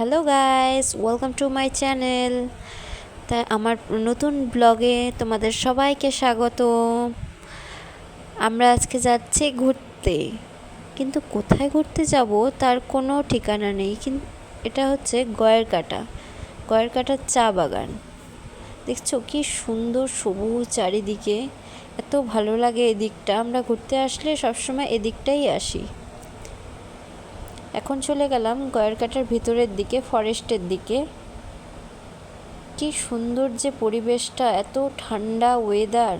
Hello guys welcome to my channel তাই আমার নতুন ব্লগে তোমাদের সবাইকে স্বাগত আমরা আজকে যাচ্ছি ঘুরতে। কিন্তু কোথায় ঘুরতে যাব তার কোনো ঠিকানা নেই। কিন্তু এটা হচ্ছে গয়ের কাটা গয়ের কাটার চা বাগান। দেখছ কি সুন্দর সবুজ চারিদিকে। এত ভালো লাগে এদিকটা। আমরা ঘুরতে আসলে সবসময় এদিকটাই আসি। এখন চলে গেলাম গয়েরকাটার ভিতরের দিকে, ফরেস্টের দিকে। কি সুন্দর যে পরিবেশটা, এত ঠান্ডা ওয়েদার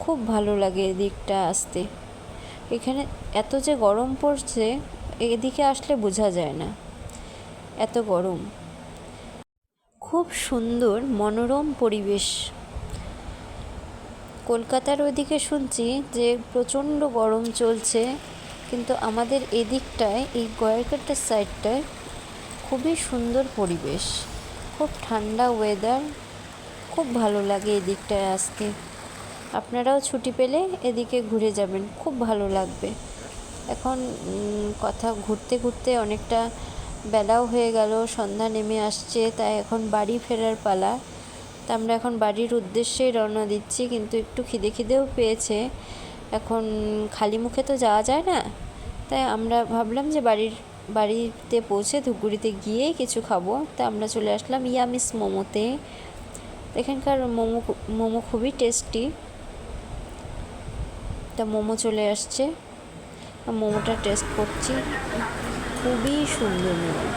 খুব ভালো লাগে এদিকটা আসতে। এখানে এত যে গরম পড়ছে, এদিকে আসলে বোঝা যায় না। এত গরম। খুব সুন্দর, মনোরম পরিবেশ। কলকাতার ওইদিকে শুনছি যে প্রচণ্ড গরম চলছে। কিন্তু আমাদের এদিকটায়, এই গয়ারকাটার সাইডটায় খুবই সুন্দর পরিবেশ। খুব ঠান্ডা ওয়েদার খুব ভালো লাগে এদিকটায় আসতে। আপনারাও ছুটি পেলে এদিকে ঘুরে যাবেন, খুব ভালো লাগবে। এখন কথা ঘুরতে ঘুরতে অনেকটা বেলাও হয়ে গেল, সন্ধ্যা নেমে আসছে, তাই এখন বাড়ি ফেরার পালা। তা আমরা এখন বাড়ির উদ্দেশ্যেই রওনা দিচ্ছি, কিন্তু একটু খিদে খিদেও পেয়েছে। এখন খালি মুখে তো যাওয়া যায় না। তাই আমরা ভাবলাম যে বাড়ির, বাড়িতে পৌঁছে ধূপগুড়িতে গিয়েই কিছু খাব। তা আমরা চলে আসলাম ইয়ামিস মোমোতে। এখানকার মোমো মোমো খুবই টেস্টি। তা মোমো চলে আসছে। মোমোটা টেস্ট করছি। খুবই সুন্দর মোমো।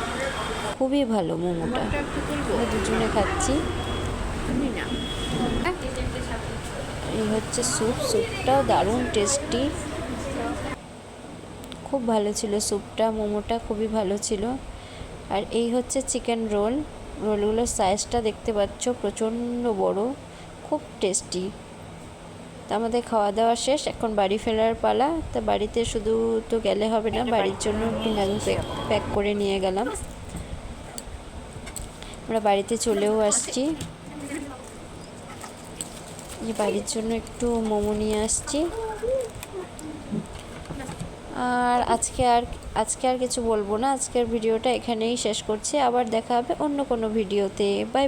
খুবই ভালো মোমোটা। দুজনে খাচ্ছি। এই হচ্ছে স্যুপ। স্যুপটাও দারুণ টেস্টি খুব ভালো ছিল স্যুপটা, মোমোটা খুবই ভালো ছিল। আর এই হচ্ছে চিকেন রোল রোলগুলোর সাইজটা দেখতে পাচ্ছ, প্রচণ্ড বড়, খুব টেস্টি তা আমাদের খাওয়া দাওয়া শেষ, এখন বাড়ি ফেরার পালা। তা বাড়িতে শুধু তো গেলে হবে না, বাড়ির জন্য ম্যাগি প্যাক করে নিয়ে গেলাম। আমরা বাড়িতে চলেও আসছি। বাড়ির জন্য একটু মোমো নিয়ে আসছি। আর আজকে আর আজকে আর কিছু বলব না। আজকের ভিডিওটা এখানেই শেষ করছি। আবার দেখা হবে অন্য কোনো ভিডিওতে। বাই।